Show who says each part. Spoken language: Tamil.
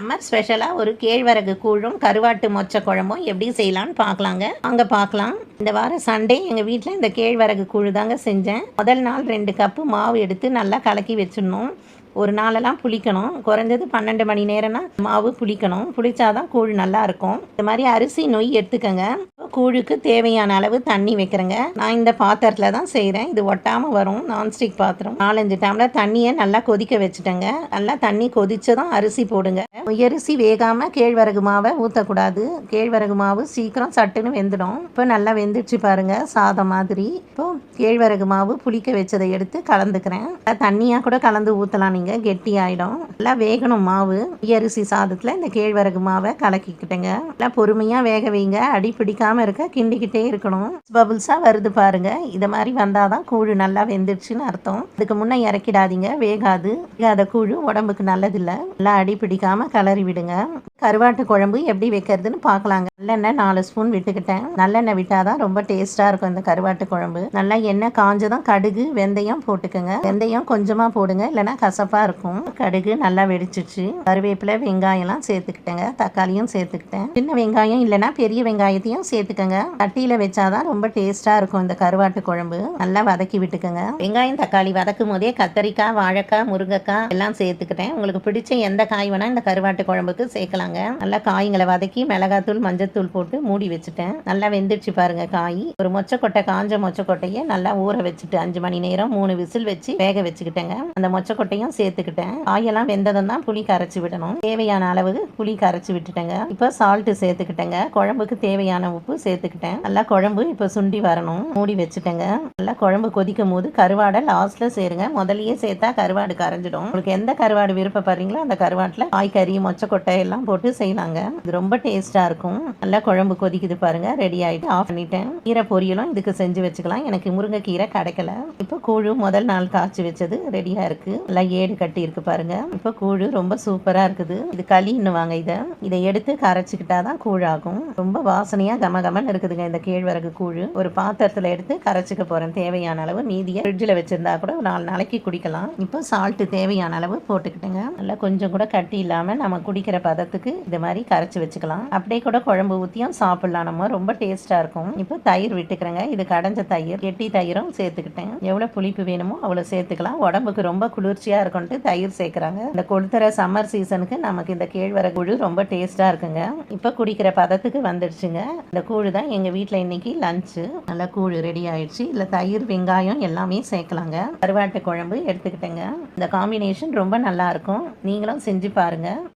Speaker 1: நம்ம ஸ்பெஷலாக ஒரு கேழ்வரகு கூழும் கருவாட்டு மொச்சை குழம்பும் எப்படி செய்யலாம்னு பார்க்கலாங்க. அங்கே பார்க்கலாம். இந்த வாரம் சண்டே எங்கள் வீட்டில் இந்த கேழ்வரகு கூழு தாங்க செஞ்சேன். முதல் நாள் ரெண்டு கப்பு மாவு எடுத்து நல்லா கலக்கி வச்சிடணும். ஒரு நாளெல்லாம் புளிக்கணும். குறைஞ்சது பன்னெண்டு மணி நேரம்னா மாவு புளிக்கணும். புளிச்சாதான் கூழ் நல்லா இருக்கும் இந்த மாதிரி அரிசி நொய் எடுத்துக்கங்க. கூழுக்கு தேவையான அளவு தண்ணி வைக்கிறேங்க. நான் இந்த பாத்திரத்தில் தான் செய்கிறேன் இது ஒட்டாமல் வரும். நான்ஸ்டிக் பாத்திரம். நாலஞ்சு டம்ளர் தண்ணியை நல்லா கொதிக்க வச்சுட்டேங்க. நல்லா தண்ணி கொதிச்சதும் அரிசி போடுங்க. அரிசி வேகாமல் கேழ்வரகு மாவை ஊற்றக்கூடாது கேழ்வரகு மாவு சீக்கிரம் சட்டுன்னு வெந்துடும். இப்போ நல்லா வெந்துடுச்சு பாருங்க சாதம் மாதிரி. இப்போ கேழ்வரகு மாவு புளிக்க வச்சதை எடுத்து கலந்துக்கிறேன். தண்ணியாக கூட கலந்து ஊற்றலாம் நீங்கள் கெட்டி ஆகிடும் நல்லா வேகணும் மாவு. அரிசி சாதத்தில் இந்த கேழ்வரகு மாவை கலக்கிக்கிட்டேங்க. நல்லா பொறுமையாக வேக வைங்க. அடி பிடிக்காம இருக்க கிண்டிக்கிட்டே இருக்கணும். பபுள்ஸாக வருது பாருங்க. இதை மாதிரி வந்தால் தான் கூழ் நல்லா வெந்துடுச்சுன்னு அர்த்தம். இதுக்கு முன்னே இறக்கிடாதீங்க. வேகாது. வேகாத கூழ் உடம்புக்கு நல்லதில்லை. நல்லா அடி பிடிக்காம கலரி விடுங்க. கருவாட்டு குழம்பு எப்படி வைக்கிறதுன்னு பார்க்கலாங்க நல்லெண்ணெய் நாலு ஸ்பூன் விட்டுக்கிட்டேன். நல்லெண்ணெய் விட்டால் தான் ரொம்ப டேஸ்ட்டாக இருக்கும் இந்த கருவாட்டு குழம்பு. நல்லா எண்ணெய் காஞ்சதும் கடுகு வெந்தயம் போட்டுக்கோங்க. வெந்தயம் கொஞ்சமாக போடுங்க. இல்லைன்னா கசப்பாக இருக்கும். கடுகு நல்லா வெடிச்சிச்சு. கருவேப்பிலை வெங்காயம்லாம் சேர்த்துக்கிட்டேங்க. தக்காளியும் சேர்த்துக்கிட்டேன். சின்ன வெங்காயம் இல்லைன்னா பெரிய வெங்காயத்தையும் சேர்த்துக்கோங்க. கட்டியில் வச்சாதான் ரொம்ப டேஸ்ட்டாக இருக்கும் இந்த கருவாட்டு குழம்பு. நல்லா வதக்கி விட்டுக்கோங்க. வெங்காயம் தக்காளி வதக்கும் போதே கத்தரிக்காய் வாழைக்காய் முருங்கைக்காய் எல்லாம் சேர்த்துக்கிட்டேன். உங்களுக்கு பிடிச்ச எந்த காய் வேணால் இந்த கருவாட்டு குழம்புக்கு சேர்க்கலாங்க. நல்லா காய்களை வதக்கி மிளகாத்தூள் மஞ்சத்தூள் போட்டு மூடி வச்சுட்டேன். நல்லா வெந்துடுச்சு பாருங்க காய். ஒரு மொச்சக்கொட்டை காஞ்ச மொச்சக்கொட்டையை நல்லா ஊற வச்சுட்டு அஞ்சு மணி நேரம் மூணு விசில் வச்சு வேக வச்சுக்கிட்டேங்க. அந்த மொச்சக்கொட்டையும் சேர்த்துக்கிட்டேன். காயெல்லாம் வெந்ததும் தான் புளி கரைச்சி விடணும். தேவையான அளவு புளி கரைச்சி விட்டுட்டேங்க. இப்போ சால்ட்டு சேர்த்துக்கிட்டேங்க. குழம்புக்கு தேவையான உப்பு சேர்த்துக்கிட்டேன். நல்லா குழம்பு இப்போ சுண்டி வரணும். மூடி வச்சுட்டேங்க. நல்லா குழம்பு கொதிக்கும் போது கருவாடை லாஸ்ட்ல சேருங்க. முதலையே சேர்த்தா கருவாடு கரைஞ்சிடும். உங்களுக்கு எந்த கருவாடு விருப்பப்படுறீங்களோ அந்த கருவாட்டில் காய்கறி மொச்சக்கொட்டை எல்லாம் போட்டு செய்யலாங்க. இது ரொம்ப டேஸ்டா இருக்கும். நல்லா குழம்பு கொதிக்குது பாருங்க. ரெடி ஆகிட்டு ஆஃப் பண்ணிட்டேன். கீரை பொரியலும் இதுக்கு செஞ்சு வச்சுக்கலாம். எனக்கு முருங்கைக்கீரை கிடைக்கல. இப்போ கூழு முதல் நாள் காய்ச்சி வச்சது ரெடியா இருக்கு. நல்லா ஏடு கட்டி இருக்கு பாருங்க. இப்போ கூழு ரொம்ப சூப்பராக இருக்குது. இது களின்னு வாங்க இதை. இதை எடுத்து கரைச்சிக்கிட்டா தான் கூழ் ஆகும் ரொம்ப வாசனையாக கம கமன்னு இருக்குதுங்க இந்த கேழ்வரகு கூழ். ஒரு பாத்திரத்தில் எடுத்து கரைச்சிக்க போகிறேன் தேவையான அளவு மீதியை ஃப்ரிட்ஜில் வச்சுருந்தா கூட ஒரு நாலு நாளைக்கு குடிக்கலாம். இப்போ சால்ட்டு தேவையான அளவு போட்டுக்கிட்டுங்க. நல்லா கொஞ்சம் கூட கட்டி இல்லாமல் நம்ம குடிக்கிற பதத்துக்கு இது மாதிரி கரைச்சி வச்சுக்கலாம். அப்படியே கூட குழம்பு ஊற்றியும் சாப்பிடலாம். நம்ம ரொம்ப டேஸ்ட்டாக இருக்கும். இப்போ தயிர் விட்டுக்கிறேங்க. இது கடைஞ்ச தயிர். கெட்டி தயிரும் சேர்த்துக்கிட்டேன். எவ்வளோ புளிப்பு வேணுமோ அவ்வளோ சேர்த்துக்கலாம். உடம்புக்கு ரொம்ப குளிர்ச்சியாக இருக்கும் இருக்கும்ட்டு தயிர் சேர்க்குறாங்க. இந்த கொளுத்துற சம்மர் சீசனுக்கு நமக்கு இந்த கேழ்வரகு கூழ் ரொம்ப டேஸ்ட்டாக இருக்குங்க. இப்போ குடிக்கிற பதத்துக்கு வந்துடுச்சுங்க. இந்த கூழ் தான் எங்கள் வீட்டில் இன்னைக்கு லஞ்சு நல்லா கூழ் ரெடி ஆயிடுச்சு. இல்லை தயிர் வெங்காயம் எல்லாமே சேர்க்கலாங்க. கருவாட்டு குழம்பு எடுத்துக்கிட்டேங்க. இந்த காம்பினேஷன் ரொம்ப நல்லாயிருக்கும் நீங்களும் செஞ்சு பாருங்கள்